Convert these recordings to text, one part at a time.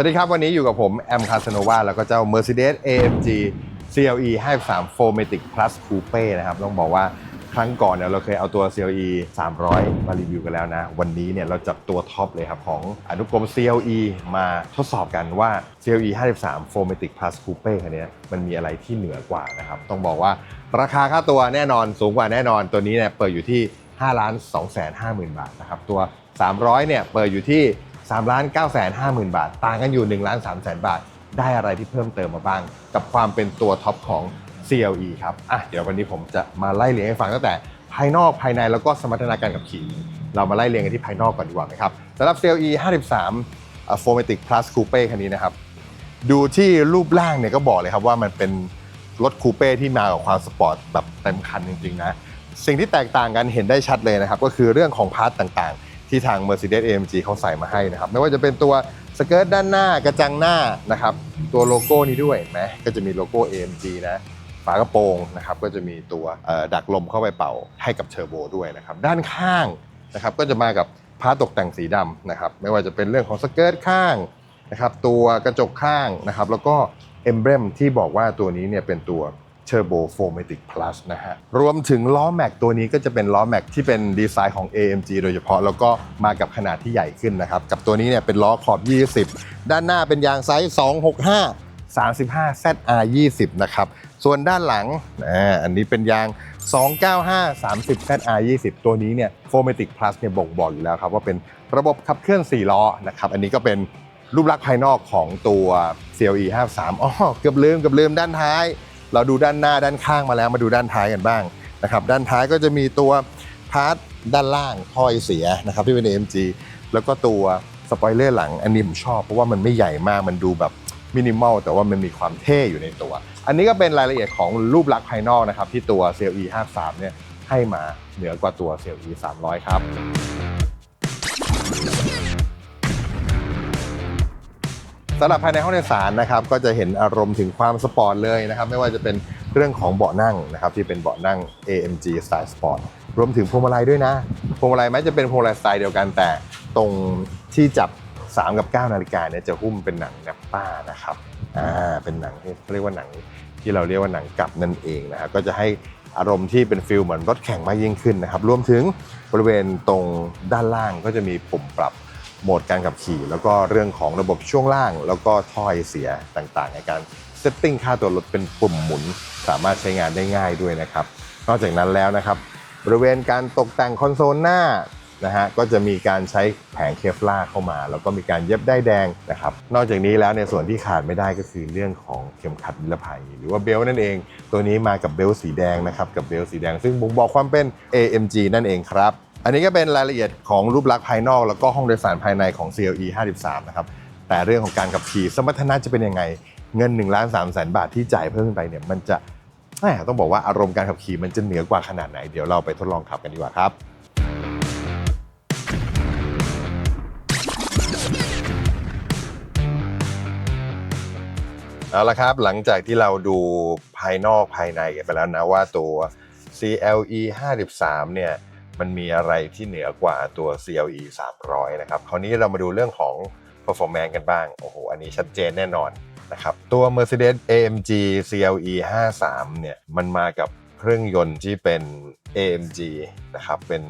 วัสดีครับ วันนี้อยู่กับผมแอมคาสโนวาแล้วก็เจ้า Mercedes AMG CLE 53 4matic Plus Coupe นะครับ ต้องบอกว่าครั้งก่อนเนี่ยเราเคยเอาตัว CLE 300 มารีวิวกันแล้วนะ วันนี้เนี่ยเราจับตัวท็อปเลยครับ ของอนุกรม CLE มาทดสอบกันว่า CLE 53 4matic Plus Coupe คันนี้มันมีอะไรที่เหนือกว่านะครับ ต้องบอกว่าราคาค่าตัวแน่นอนสูงกว่าแน่นอนตัวนี้เนี่ยเปิดอยู่ที่5ล้าน2แสน5หมื่นบาทนะครับตัว 300 เนี่ยเปิดอยู่ที่ 3ล้าน9แสน5หมื่นบาท ต่างกันอยู่1ล้าน3แสนบาท ได้อะไรที่เพิ่มเติมมาบ้าง กับความเป็นตัวท็อปของ CLE ครับอะเดี๋ยววันนี้ผมจะมาไล่เรียงให้ฟังตั้งแต่ภายนอกภายในแล้วก็สมรรถนะการขับขี่ เรามาไล่เรียงกันที่ภายนอกก่อนดีกว่าไหมครับสำหรับ CLE 53อ่า 4matic Plus Coupe คันนี้นะครับดูที่รูปร่างเนี่ยก็บอกเลยครับว่ามันเป็นรถคูเป้ที่มากับความสปอร์ตแบบเต็มคันจริงๆนะ สิ่งที่แตกต่างกันเห็นได้ชัดเลยนะครับ ก็คือเรื่องของพาร์ตต่างๆ ที่ทาง Mercedes AMG เขาใส่มาให้นะครับ ไม่ว่าจะเป็นตัวสเกิร์ตด้านหน้ากระจังหน้านะครับ ตัวโลโก้นี้ด้วยไหมก็จะมีโลโก้ AMG นะฝากระโปรงนะครับก็จะมีตัวดักลมเข้าไปเป่าให้กับเทอร์โบด้วยนะครับ ด้านข้างนะครับก็จะมากับพาร์ตตกแต่งสีดำนะครับ ไม่ว่าจะเป็นเรื่องของสเกิร์ตข้างนะครับ ตัวกระจกข้างนะครับ แล้วก็เอมเบรมที่บอกว่าตัวนี้เนี่ยเป็นตัว Turbo 4matic Plus นะฮะ รวมถึงล้อแม็กตัวนี้ก็จะเป็นล้อแม็กที่เป็นดีไซน์ของ AMG โดยเฉพาะ แล้วก็มากับขนาดที่ใหญ่ขึ้นนะครับ กับตัวนี้เนี่ยเป็นล้อขอบ 20 ด้านหน้าเป็นยางไซส์ 265 35 ZR 20นะครับ ส่วนด้านหลังอันนี้เป็นยาง 295 30 ZR 20ตัวนี้เนี่ย 4matic Plus เนี่ยบ่งบอกอยู่แล้วครับว่าเป็นระบบขับเคลื่อน 4 ล้อนะครับ อันนี้ก็เป็นรูปลักษณ์ภายนอกของตัว CLE 53อ๋อเกือบลืมเกือบลืมด้านท้าย เราดูด้านหน้าด้านข้างมาแล้วมาดูด้านท้ายกันบ้างนะครับด้านท้ายก็จะมีตัวพาร์ทด้านล่างท่อไอเสียนะครับที่เป็น AMG แล้วก็ตัวสปอยเลอร์หลังอันนี้ผมชอบเพราะว่ามันไม่ใหญ่มากมันดูแบบมินิมอลแต่ว่ามันมีความเท่อยู่ในตัว อันนี้ก็เป็นรายละเอียดของรูปลักษณ์ภายนอกนะครับที่ตัว CLE 53เนี่ยให้มาเหนือกว่าตัว CLE 300 ครับ สำหรับภายในห้องโดยสารนะครับก็จะเห็นอารมณ์ถึงความสปอร์ตเลยนะครับไม่ว่าจะเป็นเรื่องของเบาะนั่งนะครับที่เป็นเบาะนั่ง AMG Style Sport รวมถึงพวงมาลัยด้วยนะพวงมาลัยแม้จะเป็นพวงมาลัยสไตล์เดียวกันแต่ตรงที่จับ 3 กับ 9 นาฬิกาเนี่ยจะหุ้มเป็นหนังแนปป้านะครับอ่าเป็นหนังที่เขาเรียกว่าหนังที่เราเรียกว่าหนังกลับนั่นเองนะครับก็จะให้อารมณ์ที่เป็นฟิลเหมือนรถแข่งมากยิ่งขึ้นนะครับรวมถึงบริเวณตรงด้านล่างก็จะมีปุ่มปรับ โหมดการขับขี่ แล้วก็เรื่องของระบบช่วงล่าง แล้วก็ท่อไอเสียต่างๆ ในการเซตติ้งค่าตัวรถเป็นปุ่มหมุน สามารถใช้งานได้ง่ายด้วยนะครับ นอกจากนั้นแล้วนะครับ บริเวณการตกแต่งคอนโซลหน้านะฮะก็จะมีการใช้แผงเคฟล่าเข้ามา แล้วก็มีการเย็บได้แดงนะครับ นอกจากนี้แล้วในส่วนที่ขาดไม่ได้ก็คือเรื่องของเข็มขัดนิรภัย หรือว่าเบลต์นั่นเอง ตัวนี้มากับเบลต์สีแดงนะครับกับเบลต์สีแดง ซึ่งบ่งบอกความเป็น AMG นั่นเองครับ อันนี้ก็เป็นรายละเอียดของรูปลักษณ์ภายนอก แล้วก็ห้องโดยสารภายในของ CLE 53 นะครับ แต่เรื่องของการขับขี่สมรรถนะจะเป็นยังไง เงิน1ล้าน3แสนบาทที่จ่ายเพิ่มขึ้นไปเนี่ยมันจะแหมต้องบอกว่าอารมณ์การขับขี่มันจะเหนือกว่าขนาดไหน เดี๋ยวเราไปทดลองขับกันดีกว่าครับเอาละครับ หลังจากที่เราดูภายนอกภายในกันไปแล้วนะว่าตัว CLE 53 เนี่ย มันมีอะไรที่เหนือกว่าตัว CLE 300 นะครับ คราวนี้เรามาดูเรื่องของ performance กันบ้าง โอ้โห อันนี้ชัดเจนแน่นอนนะครับ ตัว Mercedes AMG CLE 53 เนี่ย มันมากับเครื่องยนต์ที่เป็น AMG นะครับ เป็น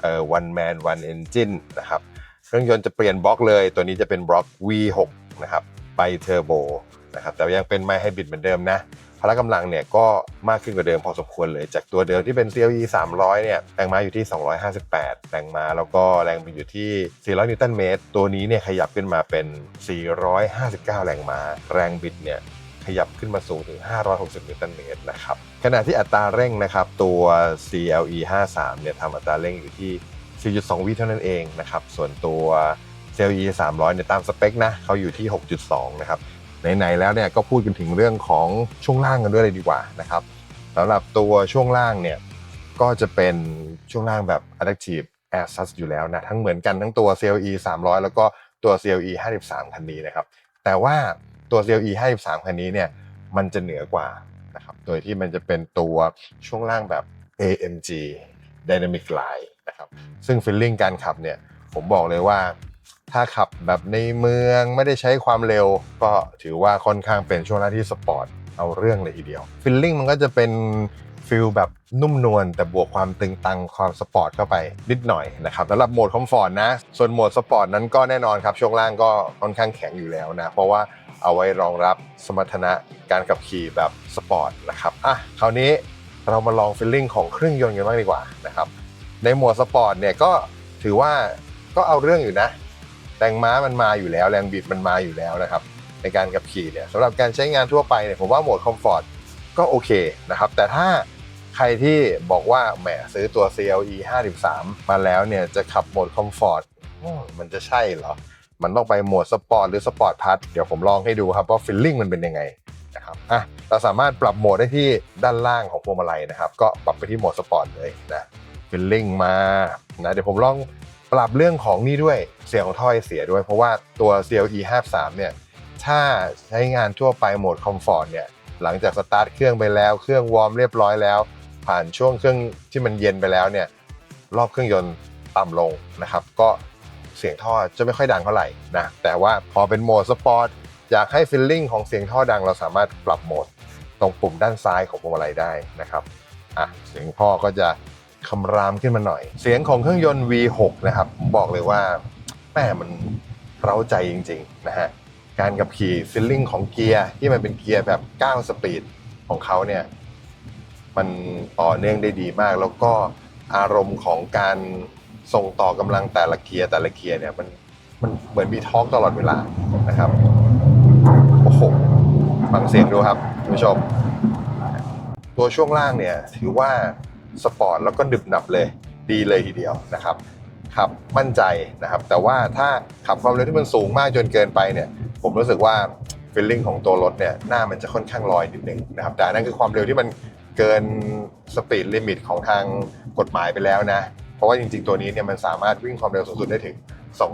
เอ่อ one man one engine นะครับ เครื่องยนต์จะเปลี่ยนบล็อกเลย ตัวนี้จะเป็นบล็อก V6 นะครับ ไปเทอร์โบนะครับ แต่ยังเป็นไมค์ไฮบริดเหมือนเดิมนะ ละกำลังเนี่ยก็มากขึ้นกว่าเดิมพอสมควรเลย จากตัวเดิมที่เป็น CLE 300 เนี่ยแรงม้าอยู่ที่ 258 แรงม้าแล้วก็แรงบิดอยู่ที่ 400 นิวตันเมตร ตัวนี้เนี่ยขยับขึ้นมาเป็น 459 แรงม้า แรงบิดเนี่ยขยับขึ้นมาสูงถึง 560 นิวตันเมตรนะครับ ขณะที่อัตราเร่งนะครับตัว CLE 53 เนี่ยทำอัตราเร่งอยู่ที่ 4.2 วิเท่านั้นเองนะครับ ส่วนตัว CLE 300 เนี่ยตามสเปคนะเขาอยู่ที่ 6.2 นะครับ ไหนๆแล้วเนี่ยก็พูดกันถึงเรื่องของช่วงล่างกันด้วยเลยดีกว่านะครับสำหรับตัวช่วงล่างเนี่ยก็จะเป็นช่วงล่างแบบ adaptive air susp อยู่แล้วนะทั้งเหมือนกันทั้งตัว CLE 300 แล้วก็ตัว CLE 53 คันนี้นะครับแต่ว่าตัว CLE 53 คันนี้เนี่ยมันจะเหนือกว่านะครับโดยที่มันจะเป็นตัวช่วงล่างแบบ AMG Dynamic Line นะครับซึ่งฟีลลิ่งการขับเนี่ยผมบอกเลยว่า ถ้าขับแบบในเมืองไม่ได้ใช้ความเร็ว ก็ถือว่าค่อนข้างเป็นช่วงล่างที่สปอร์ตเอาเรื่องเลยทีเดียวฟิลลิ่งมันก็จะเป็นฟิลแบบนุ่มนวลแต่บวกความตึงตังความสปอร์ตเข้าไปนิดหน่อยนะครับสำหรับโหมดคอมฟอร์ตนะ ส่วนโหมดสปอร์ตนั้นก็แน่นอนครับ ช่วงล่างก็ค่อนข้างแข็งอยู่แล้วนะ เพราะว่าเอาไว้รองรับสมรรถนะการขับขี่แบบสปอร์ตนะครับอะคราวนี้เรามาลองฟิลลิ่งของเครื่องยนต์กันบ้างดีกว่านะครับในโหมดสปอร์ตเนี่ยก็ถือว่าก็เอาเรื่องอยู่นะ แรงม้ามันมาอยู่แล้วแรงบิดมันมาอยู่แล้วนะครับในการขับขี่เนี่ยสำหรับการใช้งานทั่วไปเนี่ยผมว่าโหมดคอมฟอร์ตก็โอเคนะครับแต่ถ้าใครที่บอกว่าแหมซื้อตัว CLE 53 มาแล้วเนี่ยจะขับโหมดคอมฟอร์ตมมันจะใช่เหรอ มันต้องไปโหมดสปอร์ตหรือสปอร์ตพัทเดี๋ยวผมลองให้ดูครับว่าฟิลลิ่งมันเป็นยังไงนะครับอะเราสามารถปรับโหมดได้ที่ด้านล่างของพวงมาลัยนะครับ ก็ปรับไปที่โหมดสปอร์ตเลยนะฟิลลิ่งมานะเดี๋ยวผมลอง ปรับเรื่องของนี่ด้วยเสียงของถ้อยเสียด้วย เพราะว่าตัว CLE 53เนี่ยถ้าใช้งานทั่วไปโหมดคอมฟอร์ตเนี่ยหลังจากสตาร์ทเครื่องไปแล้วเครื่องวอร์มเรียบร้อยแล้ว ผ่านช่วงเครื่องที่มันเย็นไปแล้วเนี่ยรอบเครื่องยนต์ต่ำลงนะครับ ก็เสียงท่อจะไม่ค่อยดังเท่าไหร่นะแต่ว่าพอเป็นโหมดสปอร์ตอยากให้ฟิลลิ่งของเสียงท่อดังเราสามารถปรับโหมดตรงปุ่มด้านซ้ายของพวงมาลัยได้นะครับอะเสียงท่อก็จะ คำรามขึ้นมาหน่อย เสียงของเครื่องยนต์ V6 นะครับผมบอกเลยว่าแม่มันเร้าใจจริงๆนะฮะการขับขี่ฟิลลิ่งของเกียร์ที่มันเป็นเกียร์แบบ 9 สปีดของเขาเนี่ยมันต่อเนื่องได้ดีมาก แล้วก็อารมณ์ของการส่งต่อกำลังแต่ละเกียร์แต่ละเกียร์เนี่ยมันมันเหมือนมีท้องตลอดเวลานะครับโอ้โหฟังเสียงดูครับคุณผู้ชม ตัวช่วงล่างเนี่ยถือว่า สปอร์ตแล้วก็ดึบหนับเลยดีเลยทีเดียวนะครับขับมั่นใจนะครับ แต่ว่าถ้าขับความเร็วที่มันสูงมากจนเกินไปเนี่ย ผมรู้สึกว่าฟีลลิ่งของตัวรถเนี่ยหน้ามันจะค่อนข้างลอยนิดนึงนะครับแต่นั่นคือความเร็วที่มันเกินสปีดลิมิตของทางกฎหมายไปแล้วนะ เพราะว่าจริงๆตัวนี้เนี่ยมันสามารถวิ่งความเร็วสูงสุดได้ถึง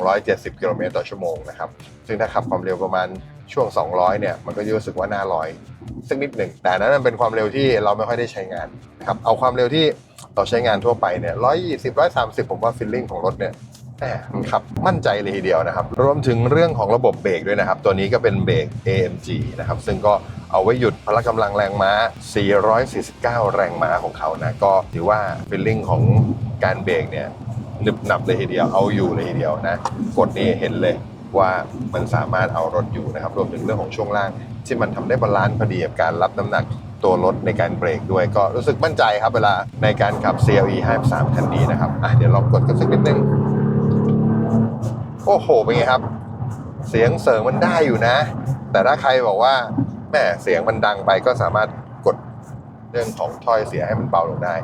270 กิโลเมตรต่อชั่วโมงนะครับ ซึ่งถ้าขับความเร็วประมาณ ช่วง 200 เนี่ย มันก็จะรู้สึกว่าหน้าลอยสักนิดหนึ่ง แต่นั้นมันเป็นความเร็วที่เราไม่ค่อยได้ใช้งานนะครับ เอาความเร็วที่เราใช้งานทั่วไปเนี่ย120 130ผมว่าฟีลลิ่งของรถเนี่ยแหมมันขับมั่นใจเลยทีเดียวนะครับ รวมถึงเรื่องของระบบเบรกด้วยนะครับ ตัวนี้ก็เป็นเบรก AMG นะครับ ซึ่งก็เอาไว้หยุดพละกำลังแรงม้า 449 แรงม้าของเขานะ ก็ถือว่าฟีลลิ่งของการเบรกเนี่ยหนึบหนับเลยทีเดียว เอาอยู่เลยทีเดียวนะ กดนี่เห็นเลย ว่ามันสามารถเอารถอยู่นะครับรวมถึงเรื่องของช่วงล่าง ที่มันทำได้บาลานซ์พอดีกับการรับน้ำหนักตัวรถในการเบรกด้วยก็รู้สึกมั่นใจครับเวลาในการขับ CLE 53คันนี้นะครับอะเดี๋ยวลองกดกันสักนิดนึงโอ้โหเป็นไงครับ เสียงเสริงมันได้อยู่นะ แต่ถ้าใครบอกว่าแหมเสียงมันดังไปก็สามารถกดเรื่องของถ้อยเสียให้มันเบาลงได้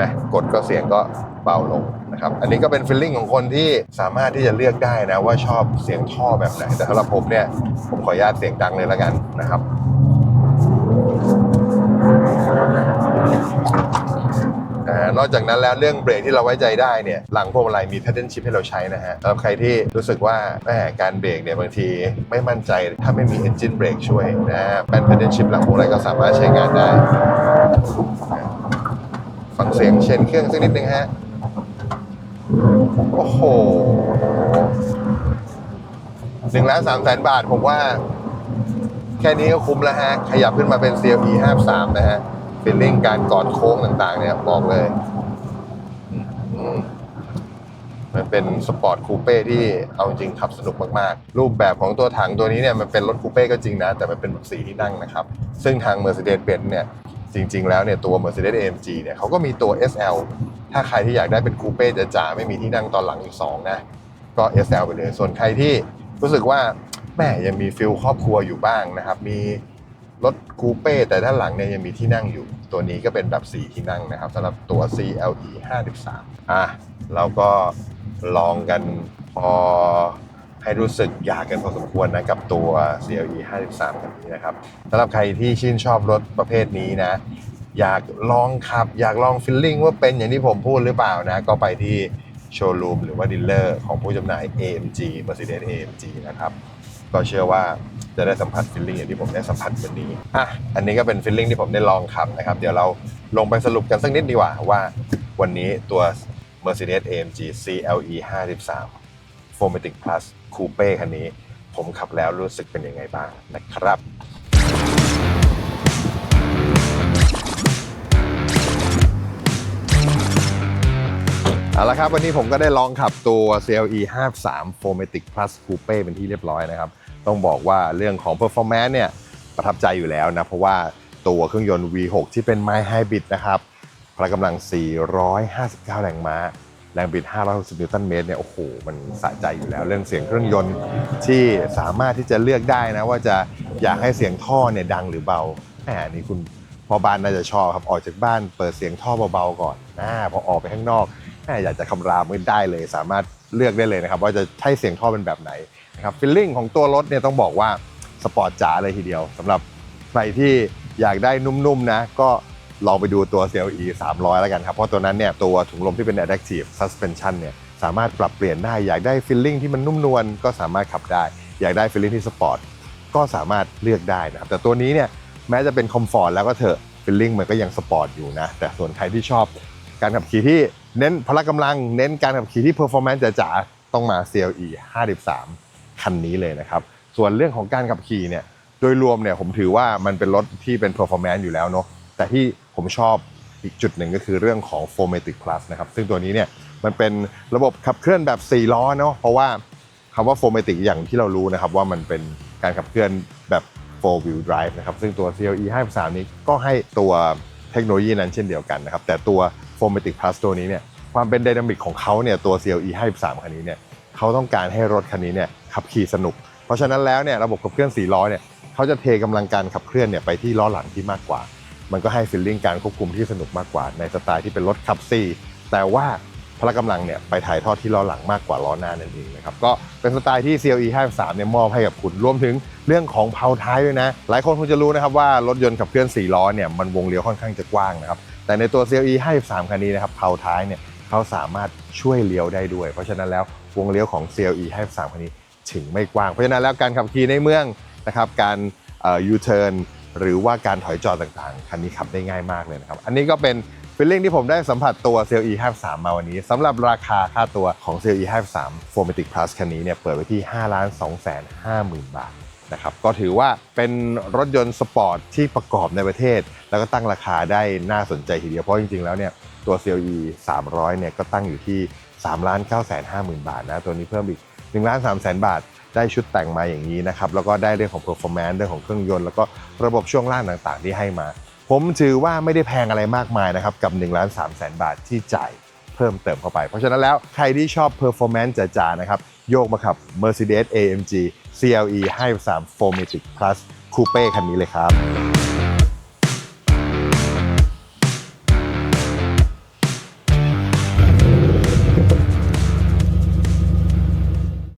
นะกดก็เสียงก็เบาลงนะครับ อันนี้ก็เป็นฟีลลิ่งของคนที่สามารถที่จะเลือกได้นะว่าชอบเสียงท่อแบบไหน แต่สำหรับผมเนี่ย ผมขออนุญาตเสียงดังเลยแล้วกันนะครับนอกจากนั้นแล้วเรื่องเบรกที่เราไว้ใจได้เนี่ยหลังพวงมาลัยมี paddle shift ให้เราใช้นะฮะสำหรับใครที่รู้สึกว่าแหมการเบรกเนี่ยบางทีไม่มั่นใจถ้าไม่มี engine brake ช่วยนะฮะแป้น paddle shift หลังพวงมาลัยก็สามารถใช้งานได้ เสียงเชนเครื่องสักนิดนึงฮะ โอ้โหหนึ่งล้านสามแสนบาทผมว่า แค่นี้ก็คุ้มแล้วฮะ ขยับขึ้นมาเป็น CLE 53 นะฮะฟีลลิ่งการกอดโค้งต่างๆ เนี่ยบอกเลยมมันเป็นสปอร์ตคูเป้ที่เอาจริงขับสนุกมากๆ รูปแบบของตัวถังตัวนี้เนี่ยมันเป็นรถคูเป้ก็จริงนะ แต่มันเป็นแบบสีที่นั่งนะครับ ซึ่งทาง Mercedes-Benz เนี่ย จริง ๆ แล้วเนี่ยตัว Mercedes AMG เนี่ยเขาก็มีตัว SL ถ้าใครที่อยากได้เป็นคูเป้จ๋าๆไม่มีที่นั่งตอนหลังอีก2นะก็ SL ไปเลย ส่วนใครที่รู้สึกว่าแม่ยังมีฟิลครอบครัวอยู่บ้างนะครับ มีรถคูเป้แต่ด้านหลังเนี่ยยังมีที่นั่งอยู่ ตัวนี้ก็เป็นแบบ 4 ที่นั่งนะครับสำหรับตัว CLE 53อะเราก็ลองกันพอ ให้รู้สึกอยากกันพอสมควรนะกับตัว CLE 53คันนี้นะครับสำหรับใครที่ชื่นชอบรถประเภทนี้นะ อยากลองขับ อยากลองฟิลลิ่งว่าเป็นอย่างที่ผมพูดหรือเปล่านะ ก็ไปที่โชว์รูมหรือว่าดีลเลอร์ของผู้จำหน่าย AMG Mercedes AMG นะครับ ก็เชื่อว่าจะได้สัมผัสฟิลลิ่งอย่างที่ผมได้สัมผัสวันนี้ อะ อันนี้ก็เป็นฟิลลิ่งที่ผมได้ลองขับนะครับ เดี๋ยวเราลงไปสรุปกันสักนิดดีกว่าว่าวันนี้ตัว Mercedes AMG CLE 53 4matic plus coupe คันนี้ ผมขับแล้วรู้สึกเป็นยังไงบ้างนะครับเอาละครับ วันนี้ผมก็ได้ลองขับตัว CLE 53 4matic plus coupe เป็นที่เรียบร้อยนะครับ ต้องบอกว่าเรื่องของ performance เนี่ยประทับใจอยู่แล้วนะ เพราะว่าตัวเครื่องยนต์ V6 ที่เป็น My Hybrid นะครับพละกำลัง 459 แรงม้า แรงบิด 560 นิวตันเมตรเนี่ย โอ้โห มันสะใจอยู่แล้ว เรื่องเสียงเครื่องยนต์ที่สามารถที่จะเลือกได้นะ ว่าจะอยากให้เสียงท่อเนี่ยดังหรือเบาแหมนี่คุณพอบ้านน่าจะชอบครับ ออกจากบ้านเปิดเสียงท่อเบาๆก่อนนะพอออกไปข้างนอกแหมอยากจะคำรามก็ได้เลย สามารถเลือกได้เลยนะครับ ว่าจะใช้เสียงท่อเป็นแบบไหนนะครับฟีลลิ่งของตัวรถเนี่ยต้องบอกว่าสปอร์ตจ๋าเลยทีเดียวสำหรับใครที่อยากได้นุ่มๆนะก็ ลองไปดูตัว CLE 300 แล้วกันครับ เพราะตัวนั้นเนี่ยตัวถุงลมที่เป็น Adaptive Suspension เนี่ยสามารถปรับเปลี่ยนได้อยากได้ฟีลลิ่งที่มันนุ่มนวลก็สามารถขับได้ อยากได้ฟีลลิ่งที่สปอร์ตก็สามารถเลือกได้นะครับแต่ตัวนี้เนี่ยแม้จะเป็นคอมฟอร์ตแล้วก็เถอะฟีลลิ่งมันก็ยังสปอร์ตอยู่นะแต่ส่วนใครที่ชอบการขับขี่ที่เน้นพละกำลัง เน้นการขับขี่ที่ performance จ๋าๆต้องมา CLE 53 คันนี้เลยนะครับ ส่วนเรื่องของการขับขี่เนี่ยโดยรวมเนี่ยผมถือว่ามันเป็นรถที่เป็น performance อยู่แล้วเนาะแต่ที่ ผมชอบอีกจุดหนึ่งก็คือเรื่องของ 4matic plus นะครับ ซึ่งตัวนี้เนี่ยมันเป็นระบบขับเคลื่อนแบบ 4 ล้อเนาะเพราะว่าคำว่า 4matic อย่างที่เรารู้นะครับว่ามันเป็นการขับเคลื่อนแบบ4 wheel drive นะครับ ซึ่งตัว CLE 53นี้ก็ให้ตัวเทคโนโลยีนั้นเช่นเดียวกันนะครับ แต่ตัว 4matic plus ตัวนี้เนี่ยความเป็นไดนามิกของเขาเนี่ยตัว CLE 53คันนี้เนี่ยเขาต้องการให้รถคันนี้เนี่ยขับขี่สนุก เพราะฉะนั้นแล้วเนี่ยระบบขับเคลื่อน4ล้อเนี่ยเขาจะเทกำลังการขับเคลื่อนเนี่ยไปที่ล้อหลังที่มากกว่า มันก็ให้ฟีลลิ่งการควบคุมที่สนุกมากกว่าในสไตล์ที่เป็นรถขับสี่แต่ว่าพละกำลังเนี่ยไปถ่ายทอดที่ล้อหลังมากกว่าล้อหน้านั่นเองนะครับก็เป็นสไตล์ที่ CLE 53เนี่ยมอบให้กับคุณรวมถึงเรื่องของเพลาท้ายด้วยนะ หลายคนคงจะรู้นะครับว่ารถยนต์ขับเคลื่อน4ล้อเนี่ยมันวงเลี้ยวค่อนข้างจะกว้างนะครับแต่ในตัว CLE 53คันนี้นะครับเพลาท้ายเนี่ยเขาสามารถช่วยเลี้ยวได้ด้วย เพราะฉะนั้นแล้ววงเลี้ยวของ CLE 53คันนี้ถึงไม่กว้างเพราะฉะนั้นแล้วการขับขี่ในเมืองนะครับการเอ่อ U-turn หรือว่าการถอยจอดต่างๆ คันนี้ขับได้ง่ายมากเลยนะครับ อันนี้ก็เป็นฟีลลิ่งที่ผมได้สัมผัสตัว CLE 53มาวันนี้สำหรับราคาค่าตัวของ CLE 53 4matic plus คันนี้เนี่ยเปิดไว้ที่ 5 2 5 0 0 0 0 บาทนะครับก็ถือว่าเป็นรถยนต์สปอร์ตที่ประกอบในประเทศ แล้วก็ตั้งราคาได้น่าสนใจทีเดียว เพราะจริงๆแล้วเนี่ยตัว CLE 300เนี่ยก็ตั้งอยู่ที่ 3 9 5 0 0 0 0 บาทนะ ตัวนี้เพิ่มอีก1 3 0 0 0 0บาท ได้ชุดแต่งมาอย่างนี้นะครับแล้วก็ได้เรื่องของ performance เรื่องของเครื่องยนต์ แล้วก็ระบบช่วงล่างต่างๆ ที่ให้มา ผมถือว่าไม่ได้แพงอะไรมากมายนะครับกับ1ล้าน3แสนบาทที่จ่ายเพิ่มเติมเข้าไป เพราะฉะนั้นแล้วใครที่ชอบ performance จ๋าๆนะครับโยกมาขับ Mercedes AMG CLE 53 4matic plus coupe คันนี้เลยครับ